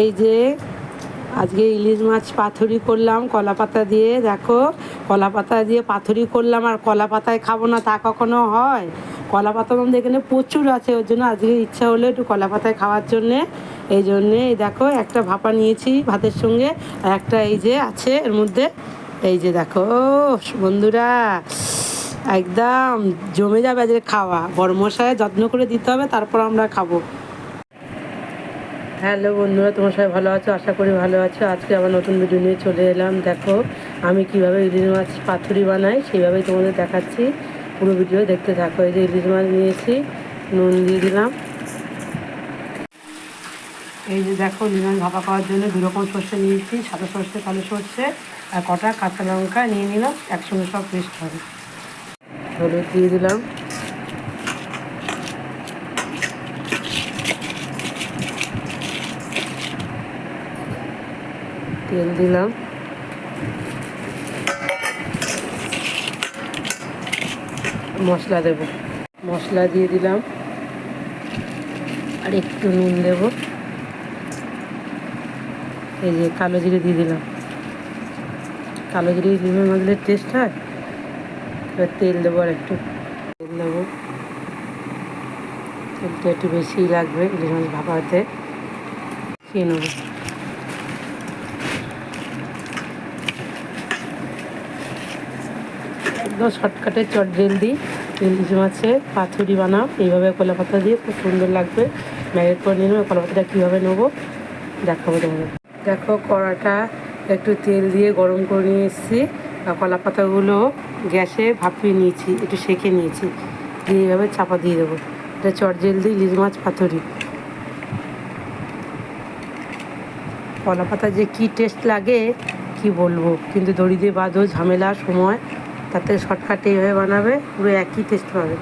এই যে আজকে ইলিশ মাছ পাথরি করলাম, কলা পাতা দিয়ে, দেখো, কলা পাতা দিয়ে পাথরি করলাম আর কলা পাতায় খাব না, তা কখনো হয়? কলা পাতা আমাদের এখানে প্রচুর আছে, ওর জন্য আজকে ইচ্ছা হলো একটু কলা পাতায় খাওয়ার জন্যে। এই জন্যে, এই দেখো, একটা ভাপা নিয়েছি ভাতের সঙ্গে একটা এই যে আছে এর মধ্যে। এই যে দেখো বন্ধুরা, একদম জমে যাবে আজকে খাওয়া। বড় মশায় যত্ন করে দিতে হবে, তারপর আমরা খাব। হ্যালো বন্ধুরা, তোমার সবাই ভালো আছো? আশা করি ভালো আছো। আজকে আবার নতুন ভিডিও নিয়ে চলে এলাম। দেখো, আমি কীভাবে ইলিশ মাছ পাথুরি বানাই সেইভাবেই তোমাদের দেখাচ্ছি। পুরো ভিডিও দেখতে থাকো। এই যে ইলিশ মাছ নিয়েছি, নুন দিয়ে দিলাম। এই যে দেখো, ইলিশ মাছ ভাপা খাওয়ার জন্য দু রকম সর্ষে নিয়েছি, সাদা সর্ষে, কালো সর্ষে, আর কটা কাঁচা লঙ্কা নিয়ে নিলাম। একসঙ্গে সব পেস্ট হবে। হলুদ দিয়ে দিলাম। তেল দিলাম। মশলা দেব। মশলা দিয়ে দিলাম। আর একটু নুন দেব। এই যে কালো জিরে দিয়ে দিলাম। কালো জিরে লিমে মাছলের টেস্ট হয়। এবার তেল দেবো আর একটু। তেল দেবো। তেলটা একটু বেশিই লাগবে, ইলিশ মাছ ভাপাতে খেয়ে নেব। একদম শর্টকাটে চট জলদি ইলিশ মাছের পাথুরি বানাও। এইভাবে কলা পাতা দিয়ে খুব সুন্দর লাগবে। ম্যাগেট করে নিয়ে নেব, কলা পাতাটা কীভাবে নেব দেখাবো তোমাদের। দেখো কড়াটা একটু তেল দিয়ে গরম করে নিয়ে এসেছি। কলা পাতাগুলো গ্যাসে ভাপিয়ে নিয়েছি, একটু সেঁকে নিয়েছি। দিয়ে এইভাবে চাপা দিয়ে দেবো। এটা চট জলদি ইলিশ মাছ পাথুরি কলা পাতা যে কী টেস্ট লাগে, কি বলব? কিন্তু দড়ি দিয়ে বাঁধো, ঝামেলা, সময়। তাতে শর্টকাটে এইভাবে বানাবে, পুরো একই টেস্ট পাবে।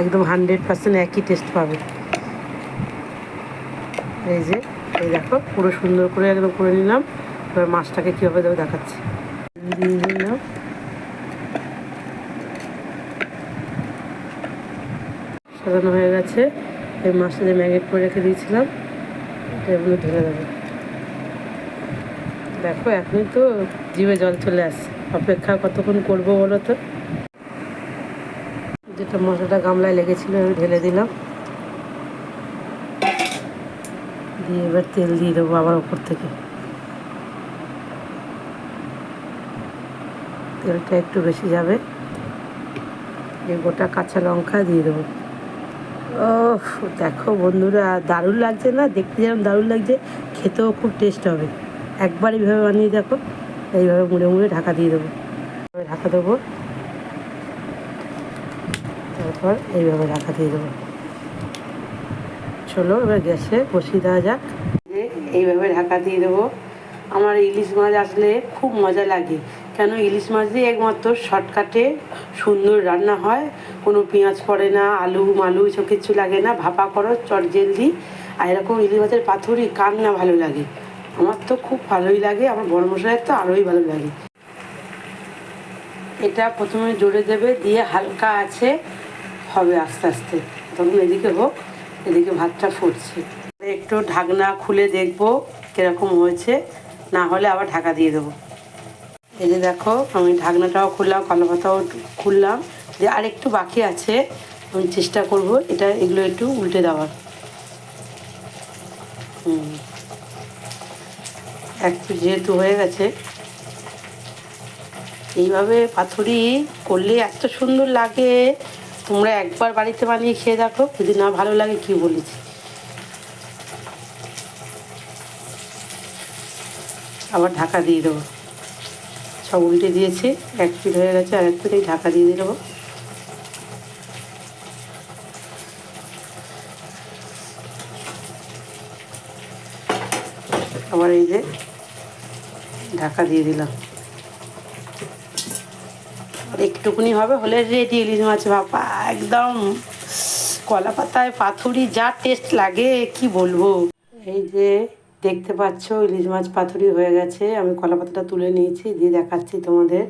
একদম হান্ড্রেড পার্সেন্ট একই টেস্ট পাবে। এই যে, এই দেখো, পুরো সুন্দর করে একদম করে নিলাম। এবার মাছটাকে কীভাবে দেবো দেখাচ্ছি। সাজানো হয়ে গেছে। এই মাছটা যে ম্যাগনেট করে রেখে দিয়েছিলাম এগুলো ঢেলে দেবো। দেখো, এখনই তো জিভে জল চলে আসছে। অপেক্ষা কতক্ষণ করব বলো তো? যেটা মশলাটা গামলায় লেগেছিলো, আমি ঢেলে দিলাম। দিয়ে এবার তেল দিয়ে দেবো আবার ওপর থেকে। তেলটা একটু বেশি যাবে। গোটা কাঁচা লঙ্কা দিয়ে দেবো। ও দেখো বন্ধুরা, দারুণ লাগছে না? দেখতে যেরকম দারুণ লাগছে, খেতেও খুব টেস্ট হবে। একবার এইভাবে বানিয়ে দেখো। এইভাবে মুড়ে মুড়ে ঢাকা দিয়ে দেবো। ঢাকা দেবো। তারপর এইভাবে ঢাকা দিয়ে দেবো। চলো এবার গ্যাসে বসিয়ে দেওয়া যাক। এইভাবে ঢাকা দিয়ে দেবো। আমার ইলিশ মাছ আসলে খুব মজা লাগে। কেন ইলিশ মাছ দিয়ে একমাত্র শর্টকাটে সুন্দর রান্না হয়। কোনো পেঁয়াজ পড়ে না, আলু, মালু এসব কিছু লাগে না। ভাপা করো, চট জলদি। আর এরকম ইলিশ মাছের পাথুরি কার না ভালো লাগে? আমার তো খুব ভালোই লাগে, আমার বড় মশাইয়ের তো আরোই ভালো লাগে। এটা প্রথমে জোরে দেবে, দিয়ে হালকা আছে, হবে আস্তে আস্তে। তখন এদিকে হোক, এদিকে ভাতটা ফুটছে। একটু ঢাকনা খুলে দেখব কীরকম হয়েছে, না হলে আবার ঢাকা দিয়ে দেবো। এই যে দেখো, আমি ঢাকনাটাও খুললাম, কালো খুললাম যে আর একটু বাকি আছে, আমি চেষ্টা করব, এটা এগুলো একটু উল্টে দেওয়ার। হুম। একটু যেহেতু হয়ে গেছে। এইভাবে পাথুরি করলে এত সুন্দর লাগে। তোমরা একবার বাড়িতে বানিয়ে খেয়ে দেখো, যদি না ভালো লাগে কি বলেছি আবার ঢাকা দিয়ে দেবো। সব উল্টে দিয়েছি, এক পিঠ হয়ে গেছে, আর এক পিঠেই ঢাকা দিয়ে দেবো। আবার এই যে ঢাকা দিয়ে দিলাম। একটুকুনি হবে, হলে রেডি ইলিশ মাছ ভাপা একদম কলা পাতায় পাথুরি, যা টেস্ট লাগে, কি বলব? এই যে দেখতে পাচ্ছ, ইলিশ মাছ পাথুরি হয়ে গেছে। আমি কলা পাতাটা তুলে নিয়েছি, দিয়ে দেখাচ্ছি তোমাদের।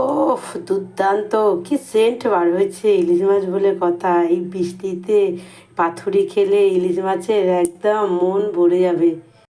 ওফ দুর্দান্ত, কি সেন্ট বার হয়েছে ইলিশ মাছ বলে কথা। এই বৃষ্টিতে পাথুরি খেলে ইলিশ মাছের একদম মন ভরে যাবে।